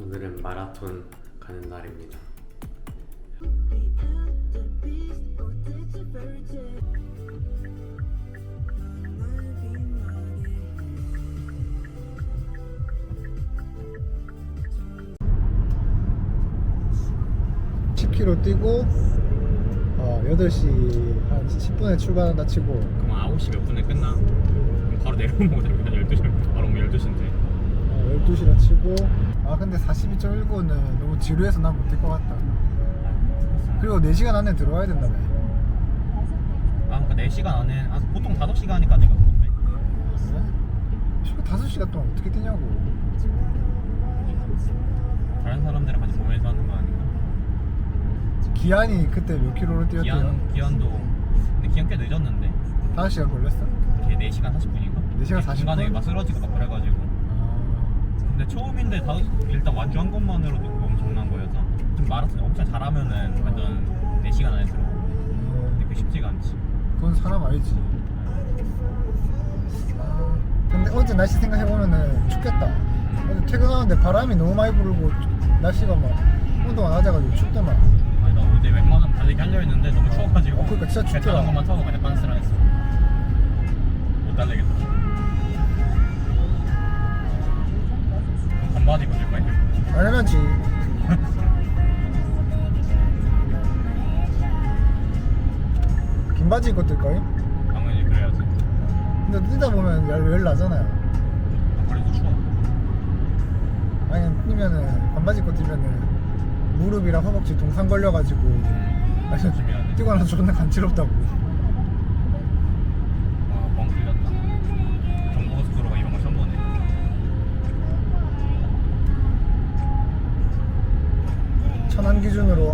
오늘은 마라톤 가는 날입니다. 로 뛰고 어, 8시 한 10분에 출발한다 치고 그럼 9시 몇 분에 끝나? 그럼 바로 내려오면 되면 12시 바로 오면 12시인데 어, 12시라 치고 아 근데 42.19는 너무 지루해서 난못뛸것 같다 그리고 4시간 안에 들어와야 된다며 아 그러니까 4시간 안에 아, 보통 5시간이니까 내가 그건데 그래? 씨발 5시간 동안 어떻게 뛰냐고 다른 사람들이랑 같이 모여서 하는 거 아닌가? 기한이 그때 몇 킬로로 뛰었대요? 기한, 기한도 근데 기한 꽤 늦었는데 5시간 걸렸어? 걔 4시간 40분인가? 4시간 40분? 중간에 막 쓰러지고 막 그래가지고 처음인데 다, 일단 완주한 것만으로도 엄청난 거여서 좀 마라톤 엄청 잘하면은 완전 4시간 안에 들어 근데 음, 그 쉽지가 않지. 그건 사람 아니지. 아, 근데 어제 날씨 생각해보면은 춥겠다. 어제 퇴근하는데 바람이 너무 많이 불고 날씨가 막 온도가 낮아가지고 춥더만. 아니 나 어제 웬만하면 달리기 하려 했는데 너무 추워가지고 어, 그러니까 진짜 배 춥더라. 타는 것만 타고 그냥 빤스랑 했어. 못 달리겠다 반바지 입을 거야? 당연하지 긴 바지 입고 뛸거임? 당연히 그래야지 근데 뛰다 보면 열, 열 나잖아요 아, 그래도 추워 아니 뛰면은 반바지 입고 뛰면은 무릎이랑 허벅지 동상 걸려가지고 아니 조심해야 돼. 뛰고 나서 존나 간지럽다고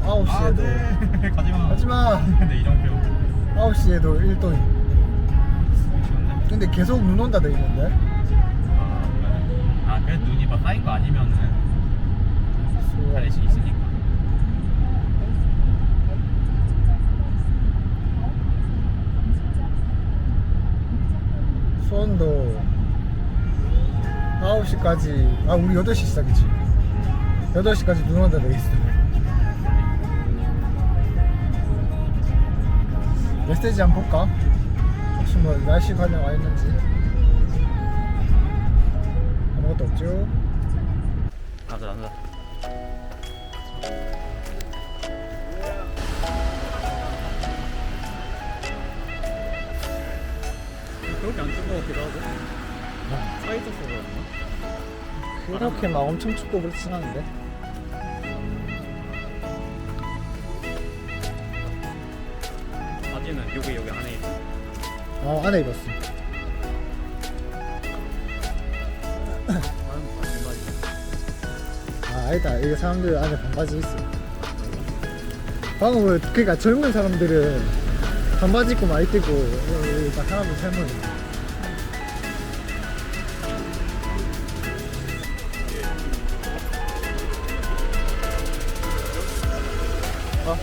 9시에도. 아 네. 가지마. 하지마. 근데 이정표 9시에도 1도임 미쳤네 근데 계속 눈 온다 돼 있는데? 아 그래 아 그래 눈이 막 쌓인 거 아니면은 수 있으니까. 수원도 9시까지. 아 우리 8시 시작이지. 8시까지 눈 온다 돼 있어 메시지 한번 볼까? 혹시 뭐 날씨 관련 와 있는지 아무것도 없죠? 가자 가자 그렇게 안것 같기도 하고 서 있었어 그런가? 그렇게 막 엄청 춥고 그렇진 않은데 여기 여기 안에 있어. 어 안에 입었어. 아 아니다. 이게 사람들 안에 반바지 있어. 방금 그니까 젊은 사람들은 반바지 입고 많이 뛰고 일단 사람들 젊은 어?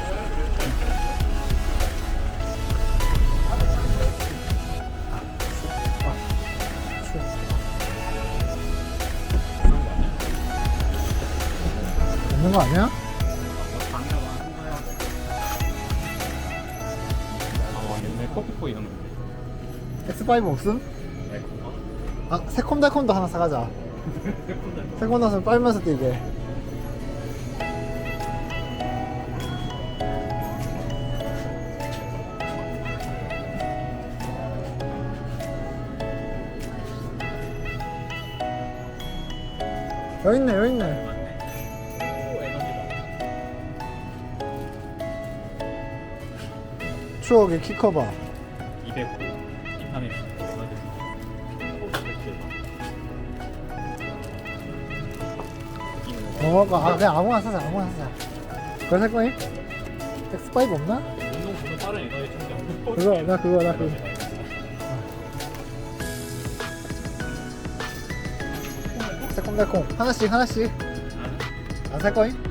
없는 거 아니야? 아 옛날 커피포 이런 거 X5 없음? 아 새콤달콤도 하나 사가자 새콤달콤 빨면서 뛰게 여기 있네 여기 있네 맞네 추억의 키커버 205 인터넷 어, 아, 그냥 아무거나 사자, 아무거나 사자. 그거 살 거임? X5 없나? 그거, 나 그거, 나 그거. 새콤달콤. 하나씩, 하나씩. 안 살 거임?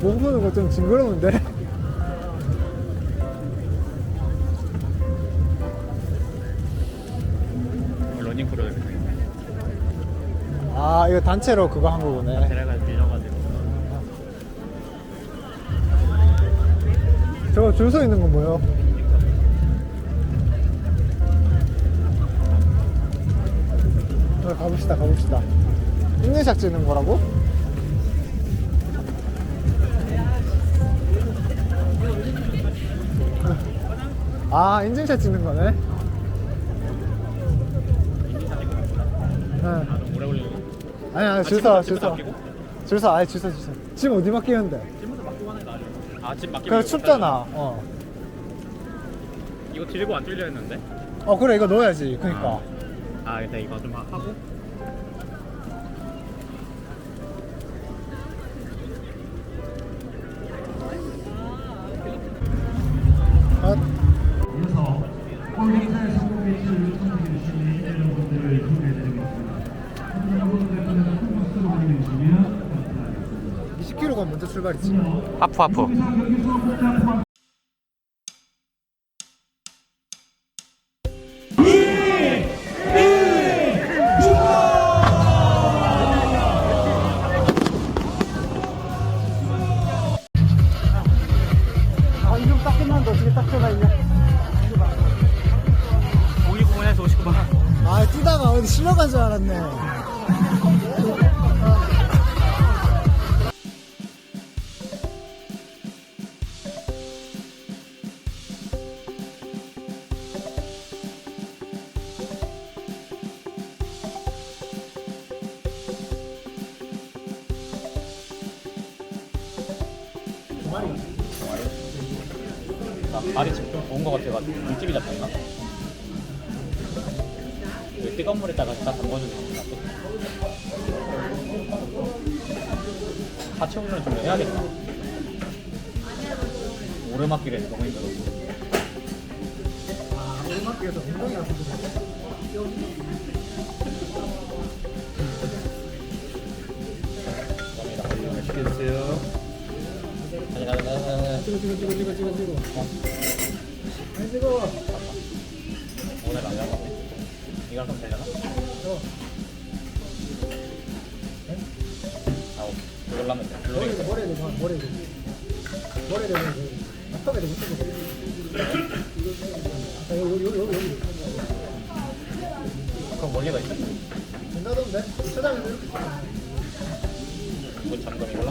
보는 거 좀 징그러운데? 러닝 크루 아, 이거 단체로 그거 한 거구네. 데려가 빌려가지고. 저거 줄 서 있는 건 뭐예요? 어, 가봅시다, 가봅시다. 인증샷 찍는 거라고? 아, 인증샷 찍는 거네? 응. 오래 걸리는 거? 아니, 아니, 줄 서, 줄 집부터 서. 맡기고? 줄 서, 아니, 줄 서, 줄 서. 지금 어디 맡기는데? 집부터 맡기고 하는 거 아니야? 아, 집 맡기고. 그래, 이거 춥잖아. 어. 이거 들고 안 뚫려 했는데? 어, 그래, 이거 넣어야지. 그니까. 아, 일단 이거 좀 하고. 아, 20km가 먼저 출발이지. 하프 하프. 나 발이 지금 좀 좋은 거 같아가지고 물집이 잡혔나? 왜 뜨거운 물에다가 다 담궈주는 건가? 하체 훈련 좀 해야겠다. 오르막길에서 너무 힘들어. 오르막길에서 엉덩이 아프거든. 감사합니다. 맛있게 드세요. 가자 가자. 찍어, 찍어, 찍어, 찍어, 찍어, 찍어. 아니, 찍어. 오늘 안 나가네. 이거 좀 되려나? 어. 아 오케이. 이걸로 하면 돼. 머리, 블루링. 머리 대고, 하, 머리 대고. 머리 대고, 아까게 대고, 찍어. 아. 그럼 멀리가 있어? 된다던데? 주차장에서 이렇게 잠금 이걸로?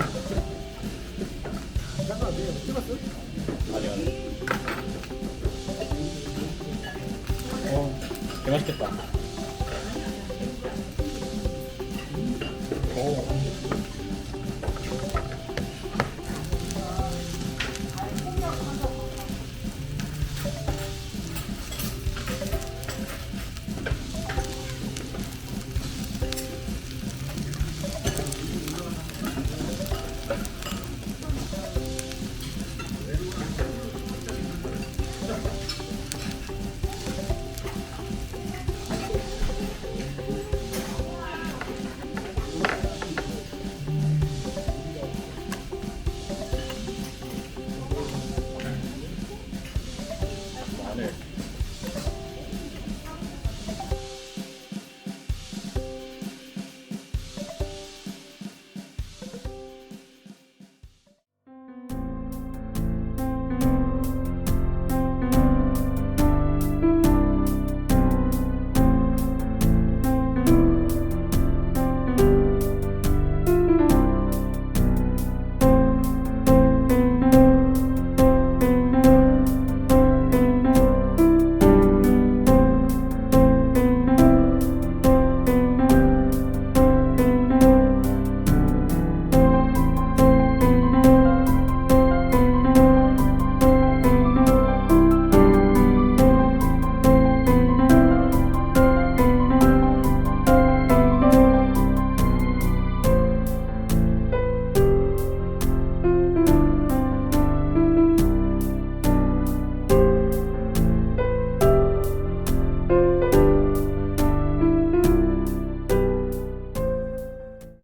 어, 아니 맛있겠다. 오.